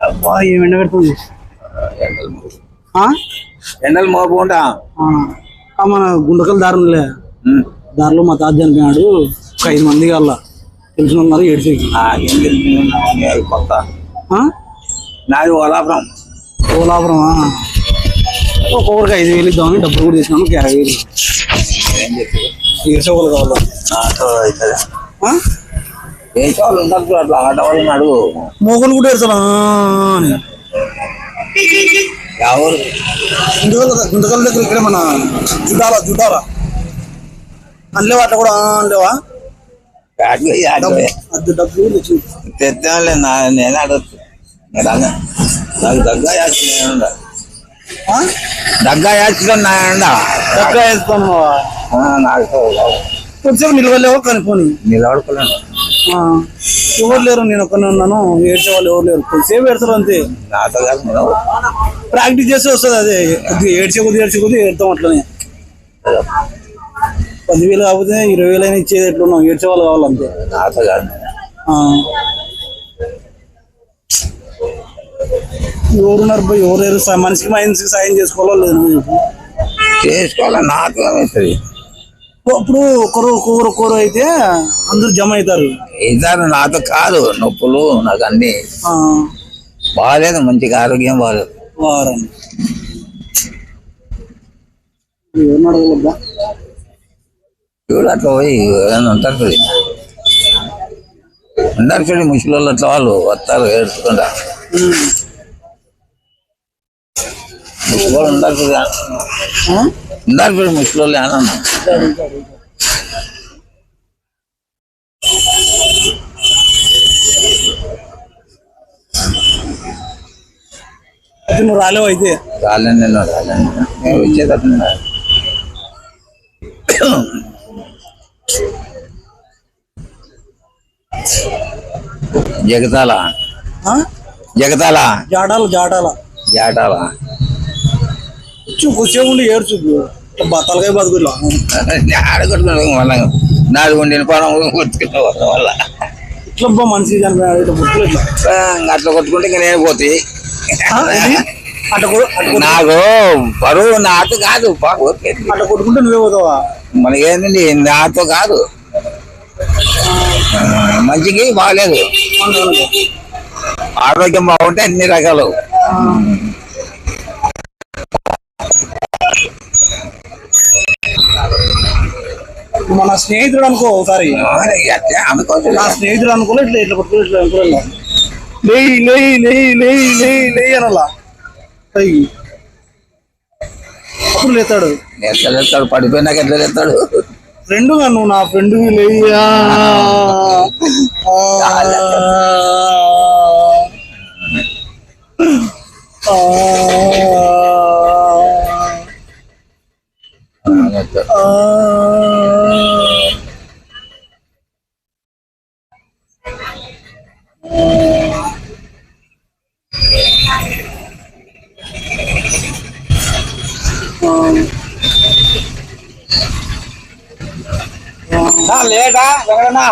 అబ్బా ఏం ఎండ పెడుతుంది? ఎండలు. ఆ, మన గుండకల దారి ఉందిలే దారిలో మా తాత చనిపోయినాడు. ఒక ఐదు మంది కల్లా తెలిసిన ఉన్నారు ఏడ్చేకి కొత్త? నాది ఓలాపురం. ఓలాపురం ఒక్కొక్కరికి ఐదు వేలు ఇద్దామని డబ్బులు కూడా తీసుకున్నాను ఒక యాభై వేలు. ఏం చెప్పి తీర్చోవాలి కావాలి? ఏ చాలు ఉండదు అట్లా ఆట వాళ్ళు అడుగు. మోగలు కూడా ఎవరు? దగ్గర ఇక్కడ మన జుటాల జుటాల అనలేవా అట్లా కూడా అనలేవా నా నేను అడగచ్చు. నాకు దగ్గర చేస్తున్నా ఆ? దగ్గర చేస్తున్నా దగ్గర వేస్తాను నాకు కొంచెం నిలవలేవు కనుక్కొని నిలబడుకోలేను. ఆ, ఎవరు లేరు నేను ఒక్కనే ఉన్నాను ఏడ్చే వాళ్ళు ఎవరు లేరు. కొద్దిసేపు ఏడతారు అంతే. నాతో కాదు ప్రాక్టీస్ చేస్తే వస్తుంది అదే. కొద్దిగా ఏడ్చే కొద్దిగా ఏడ్చే కొద్దిగా ఏడతాం అట్లనే. పదివేలు కాకపోతే ఇరవై వేలు అయినా ఇచ్చేది ఎట్లున్నాం? ఏడ్చే వాళ్ళు కావాలంతే. నాతో కాదు. ఎవరున్నారు పోయి? ఎవరు లేరు? మనిషికి మనిషికి సాయం చేసుకోవాలో లేదు. చేసుకోవాలి? అవుతుంది అప్పుడు ఒకరు కూర కూర అయితే అందరు జమ అవుతారు. ఇద్దరు నాతో కాదు నొప్పులు నాకు అన్ని. ఆ, బాగాలేదు మంచిగా ఆరోగ్యం బాగాలేదు. వారం. చూడు అట్లా పోయి ఉంటారు చూడు. ఉంటారు చూడు ముసలి వాళ్ళు అట్లా వాళ్ళు వస్తారు ఏడుచుకుంటా ముసలి వాళ్ళు ఉంటారు చూడు. ఆ? ఉంటారు చూడు ముసలి వాళ్ళు అని అయితే నువ్వు రాలేవు అయితే. రాలేను నేను రాలేను నేను. వచ్చేటప్పుడు జగతాల? జగతాల. జాడాల జాడాల. జాటాల కూర్చో ఉండి ఏడ్చు. తలకాయ బతుకులా ఆడగొట్టుకున్నా మళ్ళా. నాది వండిన పొలం కొట్టుకున్న వల్ల ఇట్లా మనిషి అట్లా కొట్టుకుంటే ఇంకా నేను పోతే. నాకు బరువు నాతో కాదు అట్లా కొట్టుకుంటే నువ్వే పోతావా? మనకేంటండి నాతో కాదు. మంచికి బాగాలేదు ఆరోగ్యం బాగుంటే అన్ని రకాలు. మన స్నేహితుడు అనుకో ఒకసారి. అనుకోవచ్చు నా స్నేహితుడు అనుకోలే ఇట్లా ఇట్లా ఇట్లా అనుకోలే. లేయి లేయి లేయి లేయి లేయి లేయి అనలా. పైకి అప్పుడు లేతాడు? ఎట్లా తెస్తాడు పడిపోయినాక ఎట్లా తెస్తాడు ఫ్రెండ్ నువ్వు నా ఫ్రెండ్ లేయ్యా. ना लेट आ रहा ना